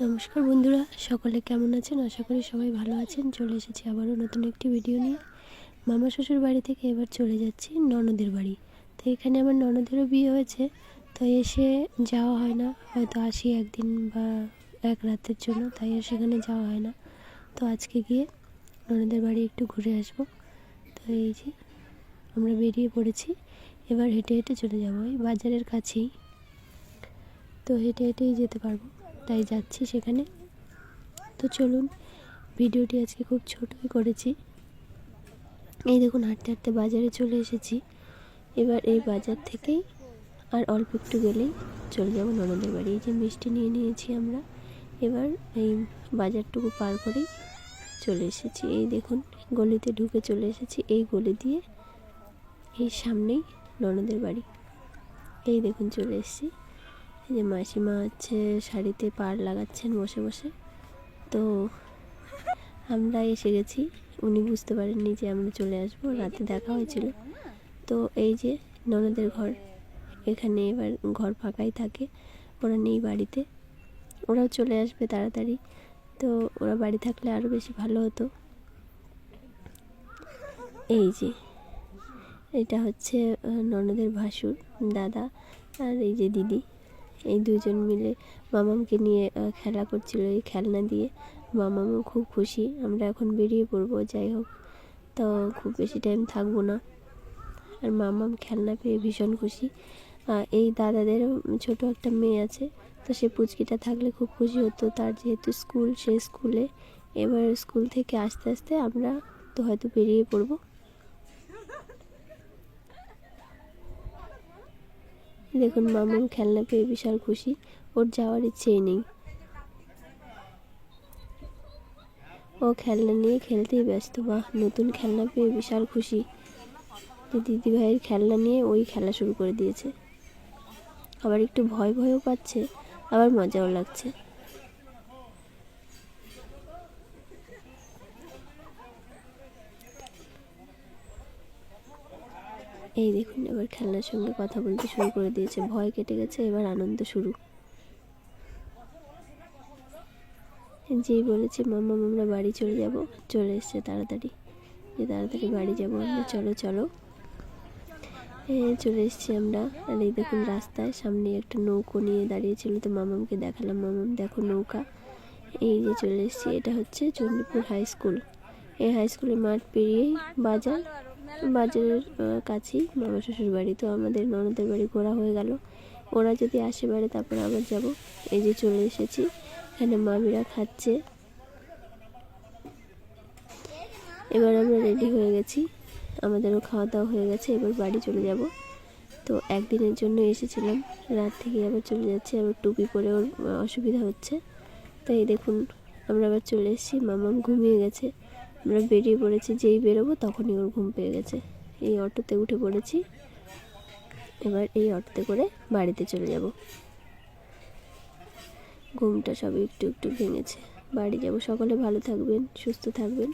নমস্কার বন্ধুরা, সকলে কেমন আছেন? আশা করি সবাই ভালো আছেন। চলে এসেছি আবারও নতুন একটি ভিডিও নিয়ে। মামা শ্বশুর বাড়ি থেকে এবার চলে যাচ্ছি ননদের বাড়ি। তো এখানে আমার ননদেরও বিয়ে হয়েছে তো এসে যাওয়া হয় না। হয়তো আসি একদিন বা এক রাতের জন্য, তাই আর সেখানে যাওয়া হয় না। তো আজকে গিয়ে ননদের বাড়ি একটু ঘুরে আসব। তো এই যে আমরা বেরিয়ে পড়েছি, এবার হেঁটে হেঁটে চলে যাব, ওই বাজারের কাছেই। তো হেঁটে হেঁটেই যেতে পারব। তাই যাচ্ছি সেখানে। তো চলুন, ভিডিওটি আজকে খুব ছোটই করেছি। এই দেখুন, হাঁটতে হাঁটতে বাজারে চলে এসেছি। এবার এই বাজার থেকেই আর অল্প একটু গেলেই চলে যাব ননদের বাড়ি। এই যে মিষ্টি নিয়ে নিয়েছি আমরা। এবার এই বাজারটুকু পার করেই চলে এসেছি। এই দেখুন, গলিতে ঢুকে চলে এসেছি। এই গলি দিয়ে এই সামনেই ননদের বাড়ি। এই দেখুন, চলে এসেছি। যে মাসিমা হচ্ছে শাড়িতে পাড় লাগাচ্ছেন বসে বসে, তো আমরা এসে গেছি। উনি বুঝতে পারেননি যে আমরা চলে আসব, রাতে দেখা হয়েছিল। তো এই যে ননদের ঘর, এখানে এবার ঘর ফাঁকাই থাকে, ওরা নেই বাড়িতে। ওরাও চলে আসবে তাড়াতাড়ি। তো ওরা বাড়ি থাকলে আরও বেশি ভালো হতো। এই যে, এটা হচ্ছে ননদের ভাসুর, দাদা আর এই যে দিদি। এই দুজন মিলে মামামকে নিয়ে খেলা করছিল এই খেলনা দিয়ে। মামামও খুব খুশি, আমরা এখন বেরিয়ে পড়ব, যাই হোক। তো খুব বেশি টাইম থাকব না। আর মামাম খেলনা পেয়ে ভীষণ খুশি। এই দাদাদেরও ছোট একটা মেয়ে আছে, তো সে পুচকিটা থাকলে খুব খুশি হতো। তার যেহেতু স্কুল সে স্কুলে এবার স্কুল থেকে আস্তে আস্তে আমরা তো হয়তো বেরিয়ে পড়ব। দেখুন, মামুন খেলনা পেয়ে বিশাল খুশি। ওর যাওয়ার ইচ্ছেই নেই। ও খেলনা নিয়ে খেলতেই ব্যস্ত। বা নতুন খেলনা পেয়ে বিশাল খুশি। যে দিদি ভাইয়ের খেলনা নিয়ে ওই খেলা শুরু করে দিয়েছে। আবার একটু ভয় ভয়ও পাচ্ছে, আবার মজাও লাগছে। এই দেখুন, এবার খেলনার সঙ্গে কথা বলতে শুরু করে দিয়েছে। ভয় কেটে গেছে, এবার আনন্দ শুরু। যেই বলেছে মামা আমরা বাড়ি চলে যাব। চলে এসছে তাড়াতাড়ি। যে তাড়াতাড়ি বাড়ি যাব আমরা, চলো চলো। চলে এসেছি আমরা। আর এই দেখুন রাস্তায় সামনে একটা নৌকো নিয়ে দাঁড়িয়েছিল। তো মামামকে দেখালাম, মামাম, দেখো নৌকা। এই যে চলে এসেছি। এটা হচ্ছে চন্দ্রপুর হাই স্কুল। এই হাই স্কুলের মাঠ পেরিয়েই বাজার। বাজারের কাছেই মামা শ্বশুর বাড়ি। তো আমাদের ননদের বাড়ি ঘোরা হয়ে গেল। ওরা যদি আসে বাড়ি, তারপর আবার যাব। এই যে চলে এসেছি। এখানে মামিরা খাচ্ছে। এবার আমরা রেডি হয়ে গেছি। আমাদেরও খাওয়া দাওয়া হয়ে গেছে। এবার বাড়ি চলে যাব। তো একদিনের জন্য এসেছিলাম। রাত থেকে আবার চলে যাচ্ছে। আবার টুপি পরে ওর অসুবিধা হচ্ছে। তাই দেখুন, আমরা আবার চলে এসেছি। মামাম ঘুমিয়ে গেছে। আমরা বেরিয়ে পড়েছি, যেই বেরোবো তখনই ওর ঘুম পেয়ে গেছে। এই অটোতে উঠে পড়েছি। এবার এই অটোতে করে বাড়িতে চলে যাব। ঘুমটা সবই একটু একটু ভেঙেছে। বাড়ি যাব। সকলে ভালো থাকবেন, সুস্থ থাকবেন।